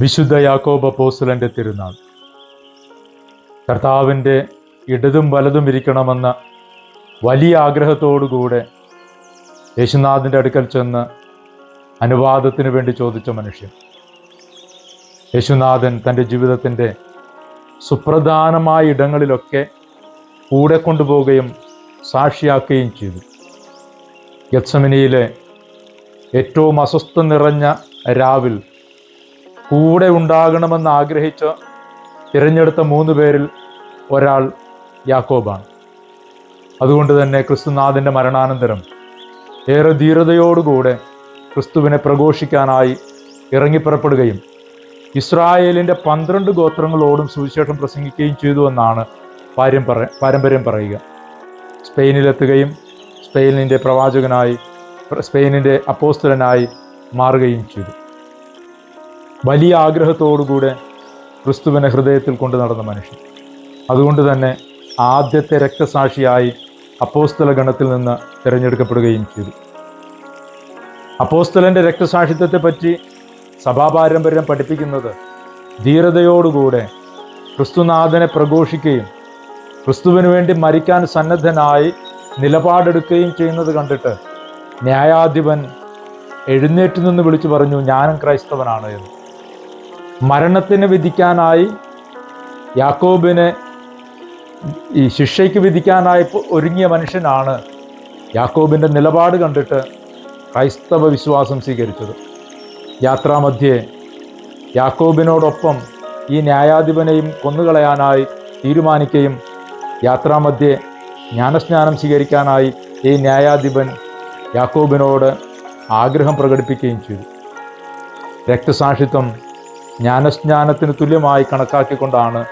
വിശുദ്ധ യാക്കോബ പോസ്റ്റലന്റെ തിരുനാൾ. കർത്താവിന്റെ ഇടതും വലതും ഇരിക്കണമെന്ന വലിയ ആഗ്രഹത്തോടുകൂടെ യേശുനാഥിന്റെ അടുക്കൽ ചെന്ന് അനുവാദത്തിന് വേണ്ടി ചോദിച്ച മനുഷ്യൻ. യേശുനാഥൻ തന്റെ ജീവിതത്തിന്റെ സുപ്രധാനമായ ഇടങ്ങളിലൊക്കെ കൂടെ കൊണ്ടുപോവുകയും സാക്ഷിയാക്കുകയും ചെയ്തു. ഗത്സമിനിയിലെ ഏറ്റവും അസ്വസ്ഥ നിറഞ്ഞ രാവിൽ കൂടെ ഉണ്ടാകണമെന്ന് ആഗ്രഹിച്ച തിരഞ്ഞെടുത്ത മൂന്ന് പേരിൽ ഒരാൾ യാക്കോബാണ്. അതുകൊണ്ട് തന്നെ ക്രിസ്തുനാഥന്റെ മരണാനന്തരം ഏറെ ധീരതയോടുകൂടെ ക്രിസ്തുവിനെ പ്രഘോഷിക്കാനായി ഇറങ്ങിപ്പുറപ്പെടുകയും ഇസ്രായേലിന്റെ പന്ത്രണ്ട് ഗോത്രങ്ങളോടും സുവിശേഷം പ്രസംഗിക്കുകയും ചെയ്തു എന്നാണ് പാരമ്പര്യം പറയുക. സ്പെയിനിലെത്തുകയും സ്പെയിനിന്റെ പ്രവാചകനായി സ്പെയിനിന്റെ അപ്പോസ്തലനായി മാറുകയും ചെയ്തു. വലിയ ആഗ്രഹത്തോടുകൂടെ ക്രിസ്തുവിനെ ഹൃദയത്തിൽ കൊണ്ടു നടന്ന മനുഷ്യൻ. അതുകൊണ്ട് തന്നെ ആദ്യത്തെ രക്തസാക്ഷിയായി അപ്പോസ്തല ഗണത്തിൽ നിന്ന് തിരഞ്ഞെടുക്കപ്പെടുകയും ചെയ്തു. അപ്പോസ്തലന്റെ രക്തസാക്ഷിത്വത്തെ പറ്റി സഭാപാരമ്പര്യം പഠിപ്പിക്കുന്നത് ധീരതയോടുകൂടെ ക്രിസ്തുനാഥനെ പ്രഘോഷിക്കുകയും ക്രിസ്തുവിന് വേണ്ടി മരിക്കാൻ സന്നദ്ധനായി നിലപാടെടുക്കുകയും ചെയ്യുന്നത് കണ്ടിട്ട് ന്യായാധിപൻ എഴുന്നേറ്റ് നിന്ന് വിളിച്ചു പറഞ്ഞു ഞാനും ക്രൈസ്തവനാണ് എന്ന്. മരണത്തിന് വിധിക്കാനായി യാക്കോബിനെ ഈ ശിക്ഷയ്ക്ക് വിധിക്കാനായി ഒരുങ്ങിയ മനുഷ്യനാണ് യാക്കോബിന്റെ നിലപാട് കണ്ടിട്ട് ക്രൈസ്തവ വിശ്വാസം സ്വീകരിച്ചത്. യാത്രാമധ്യേ യാക്കോബിനോടൊപ്പം ഈ ന്യായാധിപനെയും കൊന്നുകളയാനായി തീരുമാനിക്കുകയും യാത്രാമധ്യേ ജ്ഞാനസ്നാനം സ്വീകരിക്കാനായി ഈ ന്യായാധിപൻ യാക്കോബിനോട് ആഗ്രഹം പ്രകടിപ്പിക്കുകയും ചെയ്തു. രക്തസാക്ഷിത്വം ജ്ഞാനസ്നാനത്തിന് തുല്യമായി കണക്കാക്കിക്കൊണ്ടാണ്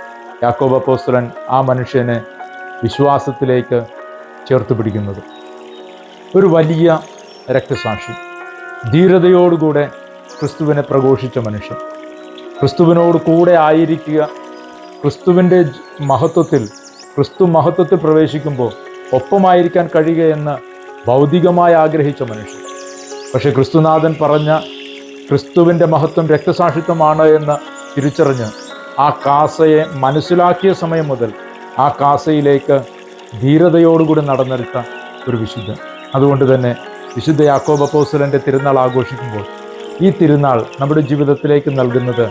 യാക്കോബ പോസ്തുലൻ ആ മനുഷ്യനെ വിശ്വാസത്തിലേക്ക് ചേർത്ത് പിടിക്കുന്നത്. ഒരു വലിയ രക്തസാക്ഷി ധീരതയോടുകൂടെ ക്രിസ്തുവിനെ പ്രഘോഷിച്ച മനുഷ്യൻ. ക്രിസ്തുവിനോട് കൂടെ ആയിരിക്കുക ക്രിസ്തുവിന്റെ മഹത്വത്തിൽ ക്രിസ്തു മഹത്വത്തിൽ പ്രവേശിക്കുമ്പോൾ ഒപ്പമായിരിക്കാൻ കഴിയുക എന്ന് ഭൗതികമായി ആഗ്രഹിച്ച മനുഷ്യൻ. പക്ഷേ ക്രിസ്തുനാഥൻ പറഞ്ഞ ക്രിസ്തുവിന്റെ മഹത്വം രക്തസാക്ഷിത്വമാണ് എന്ന് തിരിച്ചറിഞ്ഞ് ആ കാസയെ മനസ്സിലാക്കിയ സമയം മുതൽ ആ കാസയിലേക്ക് ധീരതയോടുകൂടി നടന്നെടുത്ത ഒരു വിശുദ്ധ അതുകൊണ്ട് തന്നെ വിശുദ്ധ യാക്കോബ തിരുനാൾ ആഘോഷിക്കുമ്പോൾ ഈ തിരുനാൾ നമ്മുടെ ജീവിതത്തിലേക്ക് നൽകുന്നത്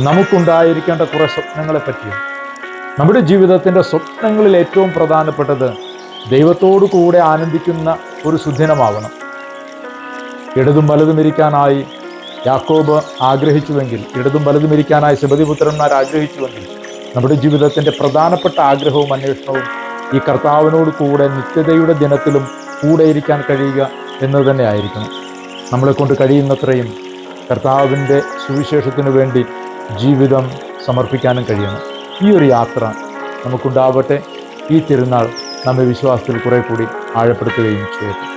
നമുക്കുണ്ടായിരിക്കേണ്ട കുറേ സ്വപ്നങ്ങളെ പറ്റിയും നമ്മുടെ ജീവിതത്തിന്റെ സ്വപ്നങ്ങളിൽ ഏറ്റവും പ്രധാനപ്പെട്ടത് ദൈവത്തോടു കൂടെ ആനന്ദിക്കുന്ന ഒരു സുദിനമാവണം ഇടതും വലതും ഇരിക്കാനായി യാക്കോബ് ആഗ്രഹിച്ചുവെങ്കിൽ ഇടതും വലതും ഇരിക്കാനായി ശബതിപുത്രന്മാർ ആഗ്രഹിച്ചുവെങ്കിൽ നമ്മുടെ ജീവിതത്തിന്റെ പ്രധാനപ്പെട്ട ആഗ്രഹവും അന്വേഷണവും ഈ കർത്താവിനോട് കൂടെ നിത്യതയുടെ ദിനത്തിലും കൂടെ ഇരിക്കാൻ കഴിയുക എന്ന് തന്നെ ആയിരിക്കണം. നമ്മളെ കൊണ്ട് കഴിയുന്നത്രയും കർത്താവിന്റെ സുവിശേഷത്തിനു വേണ്ടി ജീവിതം സമർപ്പിക്കാനും കഴിയണം. ഈ ഒരു യാത്ര നമുക്കുണ്ടാവട്ടെ. ഈ തിരുനാൾ നമ്മുടെ വിശ്വാസത്തിൽ കുറെ കൂടി ആഴപ്പെടുത്തുകയും ചെയ്യട്ടെ.